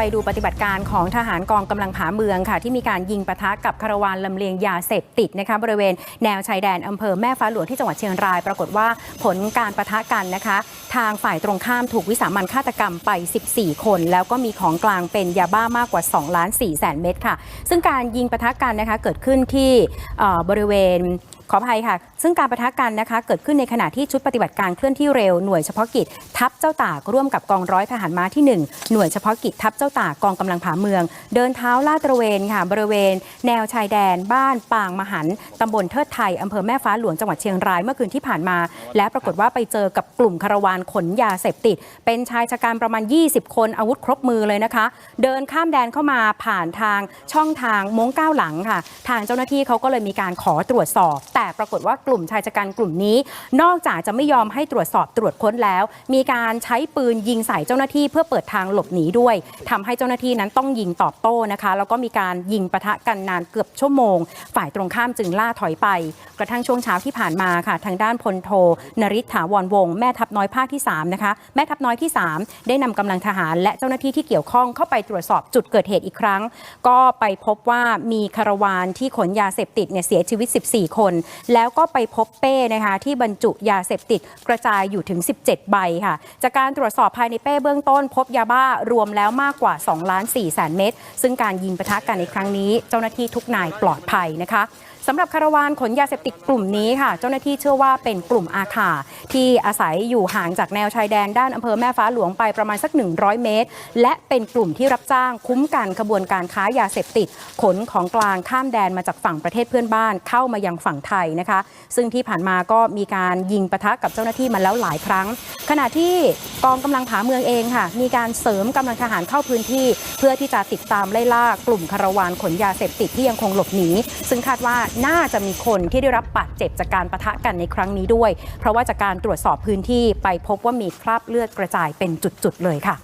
ไปดูปฏิบัติการของทหารกองกำลังผาเมืองค่ะ ที่มีการยิงปะทะกับคาราวานลำเลียงยาเสพติดนะคะบริเวณแนวชายแดนอำเภอแม่ฟ้าหลวงที่จังหวัดเชียงราย ปรากฏว่าผลการปะทะกันนะคะ ทางฝ่ายตรงข้ามถูกวิสามันฆาตกรรมไป 14 คน แล้วก็มีของกลางเป็นยาบ้ามากกว่า2ล้าน4แสนเม็ดค่ะ ซึ่งการยิงปะทะกันนะคะเกิดขึ้นที่บริเวณ ขออภัยค่ะ ซึ่งการประทะกันนะคะ เกิดขึ้นในขณะที่ชุดปฏิบัติการเคลื่อนที่เร็วหน่วยเฉพาะกิจทัพเจ้าตากร่วมกับกองร้อยทหารม้าที่ 1 หน่วยเฉพาะกิจทัพเจ้าตากกองกำลังผาเมือง เดินเท้าลาดตระเวนค่ะบริเวณ แนวชายแดน บ้านปางมหันตำบลเทิดไทยอำเภอแม่ฟ้าหลวงจังหวัดเชียงรายเมื่อคืนที่ผ่านมา และปรากฏว่าไปเจอกับกลุ่มคาราวานขนยาเสพติด เป็นชายชะกันประมาณ 20 คนอาวุธครบมือเลยนะคะ เดินข้ามแดนเข้ามาผ่านทางช่องทางม้งก้าวหลังค่ะ ทางเจ้าหน้าที่เขาก็เลยมีการขอตรวจสอบแต่ปรากฏว่ากลุ่มชายชะกันกลุ่มนี้ นอกจากจะไม่ยอมให้ตรวจสอบตรวจค้นแล้ว มีการใช้ปืนยิงใส่เจ้าหน้าที่เพื่อเปิดทางหลบหนีด้วยทำให้เจ้าหน้าที่นั้นต้องยิงตอบโต้นะคะ แล้วก็มีการยิงปะทะกันนานเกือบชั่วโมง ฝ่ายตรงข้ามจึงล่าถอยไป กระทั่งช่วงเช้าที่ผ่านมาค่ะ ทางด้านพลโทนริศถาวรวงศ์แม่ทัพน้อยภาคที่3นะคะแม่ทัพน้อยที่ 3 ได้นำกำลังทหารและเจ้าหน้าที่ที่เกี่ยวข้องเข้าไปตรวจสอบจุดเกิดเหตุอีกครั้ง ก็ไปพบว่ามีคาราวานที่ขนยาเสพติดเนี่ยเสียชีวิต 14 คนแล้วก็ไปพบเป้นะคะที่บรรจุยาเสพติดกระจายอยู่ถึง 17 ใบค่ะ จากการตรวจสอบภายในเป้เบื้องต้น พบยาบ้ารวมแล้วมากกว่า2ล้าน4แสนเม็ดซึ่งการยิงปะทะกันในครั้งนี้ เจ้าหน้าที่ทุกนายปลอดภัยนะคะสำหรับคาราวานขนยาเสพติดกลุ่มนี้ค่ะ เจ้าหน้าที่เชื่อว่าเป็นกลุ่มอาขาที่อาศัยอยู่ห่างจากแนวชายแดนด้านอำเภอแม่ฟ้าหลวงไปประมาณสัก 100 เมตร และเป็นกลุ่มที่รับจ้างคุ้มกันขบวนการค้ายาเสพติด ขนของกลางข้ามแดนมาจากฝั่งประเทศเพื่อนบ้านเข้ามายังฝั่งไทยนะคะ ซึ่งที่ผ่านมาก็มีการยิงปะทะกับเจ้าหน้าที่มาแล้วหลายครั้ง ขณะที่กองกำลังผาเมืองเองค่ะ มีการเสริมกำลังทหารเข้าพื้นที่ เพื่อที่จะติดตามไล่ล่ากลุ่มคาราวานขนยาเสพติดที่ยังคงหลบหนีซึ่งคาดว่าน่าจะมีคนที่ได้รับบาดเจ็บจากการปะทะกันในครั้งนี้ด้วย เพราะว่าจากการตรวจสอบพื้นที่ไปพบว่ามีคราบเลือดกระจายเป็นจุดๆเลยค่ะ